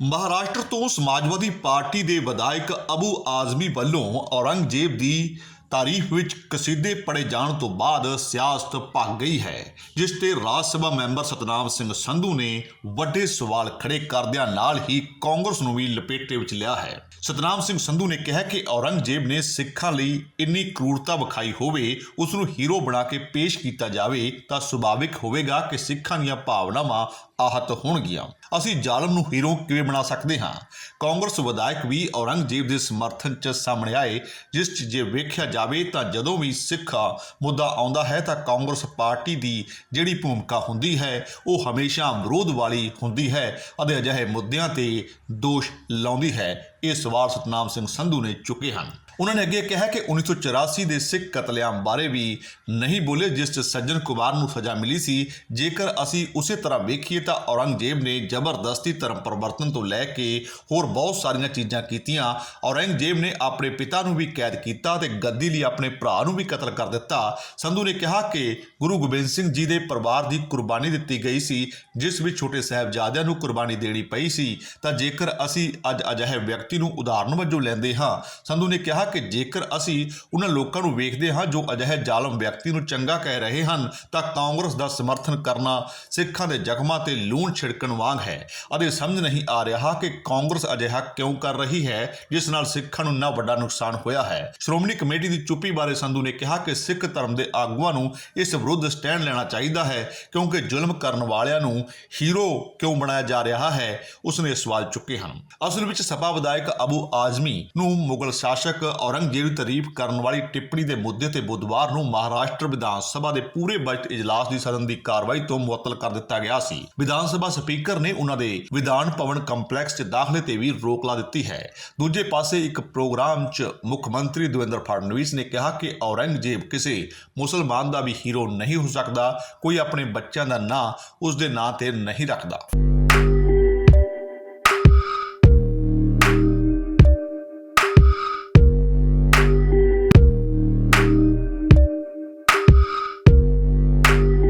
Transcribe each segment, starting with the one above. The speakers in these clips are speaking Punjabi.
ਮਹਾਰਾਸ਼ਟਰ ਤੋਂ ਸਮਾਜਵਾਦੀ ਪਾਰਟੀ ਦੇ ਵਿਧਾਇਕ ਅਬੂ ਆਜ਼ਮੀ ਵੱਲੋਂ ਔਰੰਗਜ਼ੇਬ ਦੀ ਤਾਰੀਫ ਵਿੱਚ ਕਸੀਦੇ ਪੜੇ ਜਾਣ ਤੋਂ ਬਾਅਦ ਸਿਆਸਤ ਭੱਗ ਗਈ ਹੈ, ਜਿਸ ਤੇ ਰਾਜ ਸਭਾ ਮੈਂਬਰ ਸਤਨਾਮ ਸਿੰਘ ਸੰਧੂ ਨੇ ਵੱਡੇ ਸਵਾਲ ਖੜੇ ਕਰਦਿਆਂ ਨਾਲ ਹੀ ਕਾਂਗਰਸ ਨੂੰ ਵੀ ਲਪੇਟੇ ਵਿੱਚ ਲਿਆ ਹੈ। ਸਤਨਾਮ ਸਿੰਘ ਸੰਧੂ ਨੇ ਕਿਹਾ ਕਿ ਔਰੰਗਜ਼ੇਬ ਨੇ ਸਿੱਖਾਂ ਲਈ ਇੰਨੀ ਕਰੂਰਤਾ ਵਿਖਾਈ ਹੋਵੇ, ਉਸ ਨੂੰ ਹੀਰੋ ਬਣਾ ਕੇ ਪੇਸ਼ ਕੀਤਾ ਜਾਵੇ ਤਾਂ ਸੁਭਾਵਿਕ ਹੋਵੇਗਾ ਕਿ ਸਿੱਖਾਂ ਦੀਆਂ ਭਾਵਨਾਵਾਂ ਆਹਤ ਹੋਣਗੀਆਂ। ਅਸੀਂ ਜ਼ਾਲਮ ਨੂੰ ਹੀਰੋ ਕਿਵੇਂ ਬਣਾ ਸਕਦੇ ਹਾਂ? ਕਾਂਗਰਸ ਵਿਧਾਇਕ ਵੀ ਔਰੰਗਜ਼ੇਬ ਦੇ ਸਮਰਥਨ 'ਚ ਸਾਹਮਣੇ ਆਏ, ਜਿਸ 'ਚ ਜੇ ਵੇਖਿਆ ਜਾਵੇ ਤਾਂ ਜਦੋਂ ਵੀ ਸਿੱਖ ਮੁੱਦਾ ਆਉਂਦਾ ਹੈ ਤਾਂ ਕਾਂਗਰਸ ਪਾਰਟੀ ਦੀ ਜਿਹੜੀ ਭੂਮਿਕਾ ਹੁੰਦੀ ਹੈ, ਉਹ ਹਮੇਸ਼ਾ ਵਿਰੋਧ ਵਾਲੀ ਹੁੰਦੀ ਹੈ ਅਤੇ ਅਜਿਹੇ ਮੁੱਦਿਆਂ ਤੇ ਦੋਸ਼ ਲਾਉਂਦੀ ਹੈ। ਇਹ ਸਵਾਲ ਸਤਨਾਮ ਸਿੰਘ ਸੰਧੂ ਨੇ ਚੁੱਕੇ ਹਨ। ਉਹਨਾਂ ਨੇ ਅੱਗੇ ਕਿਹਾ ਕਿ 1984 ਦੇ ਸਿੱਖ ਕਤਲੇਆਮ ਬਾਰੇ ਵੀ ਨਹੀਂ ਬੋਲੇ, ਜਿਸ 'ਚ ਸੱਜਣ ਕੁਮਾਰ ਨੂੰ ਸਜ਼ਾ ਮਿਲੀ ਸੀ। ਜੇਕਰ ਅਸੀਂ ਉਸੇ ਤਰ੍ਹਾਂ ਵੇਖੀਏ ਤਾਂ ਔਰੰਗਜ਼ੇਬ ਨੇ ਜ਼ਬਰਦਸਤੀ ਧਰਮ ਪਰਿਵਰਤਨ ਤੋਂ ਲੈ ਕੇ ਹੋਰ ਬਹੁਤ ਸਾਰੀਆਂ ਚੀਜ਼ਾਂ ਕੀਤੀਆਂ। ਔਰੰਗਜ਼ੇਬ ਨੇ ਆਪਣੇ ਪਿਤਾ ਨੂੰ ਵੀ ਕੈਦ ਕੀਤਾ ਤੇ ਗੱਦੀ ਲਈ ਆਪਣੇ ਭਰਾ ਨੂੰ ਵੀ ਕਤਲ ਕਰ ਦਿੱਤਾ। ਸੰਧੂ ਨੇ ਕਿਹਾ ਕਿ ਗੁਰੂ ਗੋਬਿੰਦ ਸਿੰਘ ਜੀ ਦੇ ਪਰਿਵਾਰ ਦੀ ਕੁਰਬਾਨੀ ਦਿੱਤੀ ਗਈ ਸੀ, ਜਿਸ ਵਿੱਚ ਛੋਟੇ ਸਾਹਿਬਜ਼ਾਦਿਆਂ ਨੂੰ ਕੁਰਬਾਨੀ ਦੇਣੀ ਪਈ ਸੀ। ਤਾਂ ਜੇਕਰ ਅਸੀਂ ਅੱਜ ਅਜਿਹੇ ਵਿਅਕਤੀ ਨੂੰ ਉਦਾਹਰਨ ਵਜੋਂ ਲੈਂਦੇ ਹਾਂ, ਸੰਧੂ ਨੇ ਕਿਹਾ ਕਿ ਜੇਕਰ ਅਸੀਂ ਉਹਨਾਂ ਲੋਕਾਂ ਨੂੰ ਵੇਖਦੇ ਹਾਂ ਜੋ ਅਜਿਹੇ ਜ਼ਾਲਮ ਵਿਅਕਤੀ ਨੂੰ ਚੰਗਾ ਕਹਿ ਰਹੇ ਹਨ, ਤਾਂ ਕਾਂਗਰਸ ਦਾ ਸਮਰਥਨ ਕਰਨਾ ਸਿੱਖਾਂ ਦੇ ਜ਼ਖਮਾਂ ਤੇ ਲੂਣ ਛਿੜਕਣ ਵਾਂਗ ਹੈ। ਅਤੇ ਸਮਝ ਨਹੀਂ ਆ ਰਿਹਾ ਕਿ ਕਾਂਗਰਸ ਅਜਿਹਾ ਕਿਉਂ ਕਰ ਰਹੀ ਹੈ, ਜਿਸ ਨਾਲ ਸਿੱਖਾਂ ਨੂੰ ਨਾ ਵੱਡਾ ਨੁਕਸਾਨ ਹੋਇਆ ਹੈ। ਸ਼੍ਰੋਮਣੀ ਕਮੇਟੀ ਦੀ ਚੁੱਪੀ ਬਾਰੇ ਸੰਧੂ ਨੇ ਕਿਹਾ ਕਿ ਸਿੱਖ ਧਰਮ ਦੇ ਆਗੂਆਂ ਨੂੰ ਇਸ ਵਿਰੁੱਧ ਸਟੈਂਡ ਲੈਣਾ ਚਾਹੀਦਾ ਹੈ, ਕਿਉਂਕਿ ਜ਼ੁਲਮ ਕਰਨ ਵਾਲਿਆਂ ਨੂੰ ਹੀਰੋ ਕਿਉਂ ਬਣਾਇਆ ਜਾ ਰਿਹਾ ਹੈ ਉਸ ਨੇ ਸਵਾਲ ਚੁੱਕੇ ਹਨ। ਅਸਲ ਵਿੱਚ ਸਭਾ ਵਿਧਾਇਕ ਅਬੂ ਆਜ਼ਮੀ ਨੂੰ ਮੁਗਲ ਸ਼ਾਸਕ ਔਰੰਗਜ਼ੇਬ ਦੀ ਤਾਰੀਫ ਕਰਨ ਵਾਲੀ ਟਿੱਪਣੀ ਦੇ ਮੁੱਦੇ ਤੇ ਬੁੱਧਵਾਰ ਨੂੰ ਮਹਾਰਾਸ਼ਟਰ ਵਿਧਾਨ ਸਭਾ ਦੇ ਪੂਰੇ ਬਜਟ ਇਜਲਾਸ ਦੀ ਸਦਨ ਦੀ ਕਾਰਵਾਈ ਤੋਂ ਮੁਅੱਤਲ ਕਰ ਦਿੱਤਾ ਗਿਆ ਸੀ। ਵਿਧਾਨ ਸਭਾ ਸਪੀਕਰ ਨੇ ਉਹਨਾਂ ਦੇ ਵਿਧਾਨ ਭਵਨ ਕੰਪਲੈਕਸ 'ਚ ਦਾਖਲੇ ਤੇ ਵੀ ਰੋਕ ਲਾ ਦਿੱਤੀ ਹੈ। ਦੂਜੇ ਪਾਸੇ ਇੱਕ ਪ੍ਰੋਗਰਾਮ 'ਚ ਮੁੱਖ ਮੰਤਰੀ ਦੇਵੇਂਦਰ ਫਡਨਵੀਸ ਨੇ ਕਿਹਾ ਕਿ ਔਰੰਗਜ਼ੇਬ ਕਿਸੇ ਮੁਸਲਮਾਨ ਦਾ ਵੀ ਹੀਰੋ ਨਹੀਂ ਹੋ ਸਕਦਾ, ਕੋਈ ਆਪਣੇ ਬੱਚਿਆਂ ਦਾ ਨਾਂ ਉਸ ਦੇ ਨਾਂ ਤੇ ਨਹੀਂ ਰੱਖਦਾ।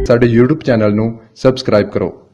ਸਾਡੇ YouTube ਚੈਨਲ ਨੂੰ ਸਬਸਕ੍ਰਾਈਬ ਕਰੋ।